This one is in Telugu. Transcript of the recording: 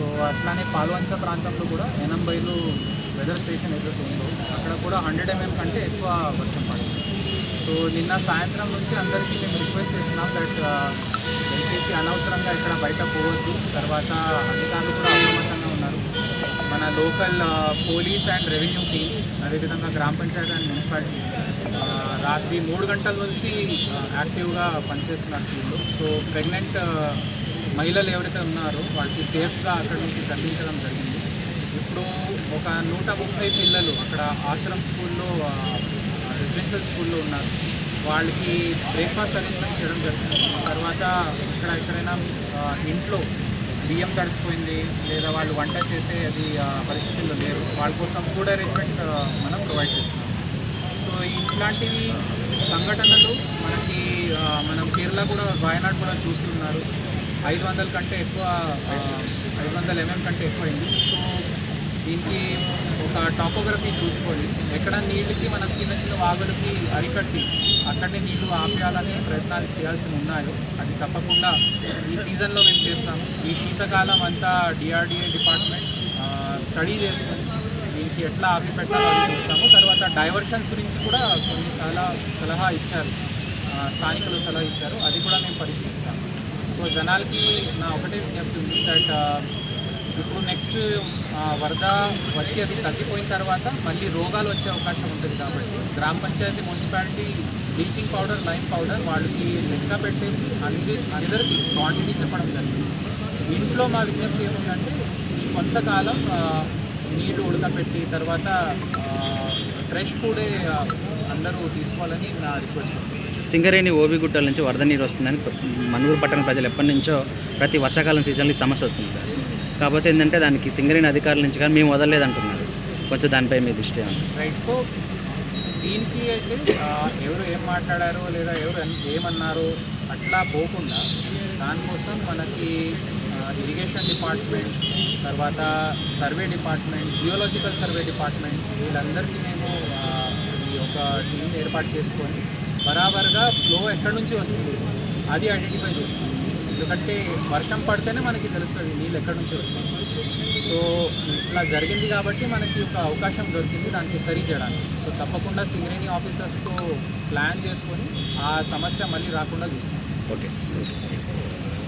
సో అట్లానే పాల్వంచ ప్రాంతంలో కూడా ఎనంబైలు వెదర్ స్టేషన్ ఏదైతే ఉందో అక్కడ కూడా హండ్రెడ్ ఎంఎం కంటే ఎక్కువ వర్షం పడింది. సో నిన్న సాయంత్రం నుంచి అందరికీ మేము రిక్వెస్ట్ చేస్తున్నాం దట్ దయచేసి అనవసరంగా ఇక్కడ బయట పోవద్దు. తర్వాత అధికారులు కూడా అప్రమత్తంగా ఉన్నారు. మన local police and revenue team అదేవిధంగా గ్రామ పంచాయతీ అండ్ మున్సిపాలిటీ రాత్రి మూడు గంటల నుంచి యాక్టివ్గా పనిచేస్తున్నారు టీంలో సో ప్రెగ్నెంట్ మహిళలు ఎవరైతే ఉన్నారో వాళ్ళకి సేఫ్గా అక్కడి నుంచి తరలించడం జరిగింది. ఇప్పుడు ఒక నూట ముప్పై పిల్లలు అక్కడ ఆశ్రమ్ స్కూల్లో రెసిడెన్షియల్ స్కూల్లో ఉన్నారు. వాళ్ళకి బ్రేక్ఫాస్ట్ అరేంజ్మెంట్ చేయడం జరుగుతుంది తర్వాత ఇక్కడ ఎక్కడైనా ఇంట్లో బియ్యం తడిసిపోయింది లేదా వాళ్ళు వంట చేసే అది పరిస్థితుల్లో లేరు. వాళ్ళ కోసం ఫుడ్ అరేంజ్మెంట్ మనం ప్రొవైడ్ చేస్తున్నాం. సో ఇట్లాంటివి సంఘటనలు మనకి మనం కేరళ కూడా వాయనాడ్ కూడా చూసి ఉన్నారు. ఐదు వందల కంటే ఎక్కువ ఐదు వందల ఎంఎం కంటే ఎక్కువ అయింది సో దీనికి ఒక టాపోగ్రఫీ చూసుకోండి. ఎక్కడ నీళ్ళకి మనం చిన్న చిన్న వాగులకి అరికట్టి అక్కడనే నీళ్ళు ఆపేయాలనే ప్రయత్నాలు చేయాల్సి ఉన్నాయో అది తప్పకుండా ఈ సీజన్లో మేము చేస్తాము. ఈ శీతకాలం అంతా డిఆర్డిఏ డిపార్ట్మెంట్ స్టడీ చేసుకొని దీనికి ఎట్లా ఆపి పెట్టాలో చూస్తాము. తర్వాత డైవర్షన్స్ గురించి కూడా కొన్ని సలహా సలహా ఇచ్చారు. స్థానికులు సలహా ఇచ్చారు. అది కూడా మేము పరిశీలిస్తాము. జనాలకి నా ఒకటే చెప్తుంది దట్ uh, ఇప్పుడు నెక్స్ట్ uh, వరద వచ్చి అది తగ్గిపోయిన తర్వాత మళ్ళీ రోగాలు వచ్చే అవకాశం ఉంటుంది కాబట్టి గ్రామ panchayat municipality bleaching powder lime powder వాళ్ళకి లెక్క పెట్టేసి అందరి అందరికీ క్వాంటిటీ చెప్పడం జరిగింది. ఇంట్లో మా విజ్ఞప్తి ఏముందంటే ఈ కొంతకాలం నీళ్ళు నీళ్ళు తర్వాత ఫ్రెష్ ఫుడే అందరూ తీసుకోవాలని నా రిక్వెస్ట్. సింగరేణి ఓబిగుట్టల నుంచి వరద నీరు వస్తుందని మనుగురు పట్టణ ప్రజలు ఎప్పటి నుంచో ప్రతి వర్షాకాలం సీజన్లో ఈ సమస్య వస్తుంది సార్. కాకపోతే ఏంటంటే దానికి సింగరేణి అధికారుల నుంచి కానీ మేము వదలలేదంటున్నారు. కొంచెం దానిపై మీ దృష్టి రైట్ సో దీనికి అయితే ఎవరు ఏం మాట్లాడారో లేదా ఎవరు ఏమన్నారో అట్లా పోకుండా దానికోసం మనకి ఇరిగేషన్ డిపార్ట్మెంట్ తర్వాత survey department geological survey department వీళ్ళందరికీ మేము ఒక టీం ఏర్పాటు చేసుకొని బరాబర్గా ఫ్లో ఎక్కడి నుంచి వస్తుంది? అది ఐడెంటిఫై చేస్తుంది. ఎందుకంటే వర్షం పడితేనే మనకి తెలుస్తుంది నీళ్ళు ఎక్కడి నుంచి వస్తుంది. సో ఇట్లా జరిగింది కాబట్టి మనకి ఒక అవకాశం దొరికింది దానికి సరి చేయడానికి. సో తప్పకుండా సింగరేణి ఆఫీసర్స్తో ప్లాన్ చేసుకొని ఆ సమస్య మళ్ళీ రాకుండా చూస్తాం. Okay sir.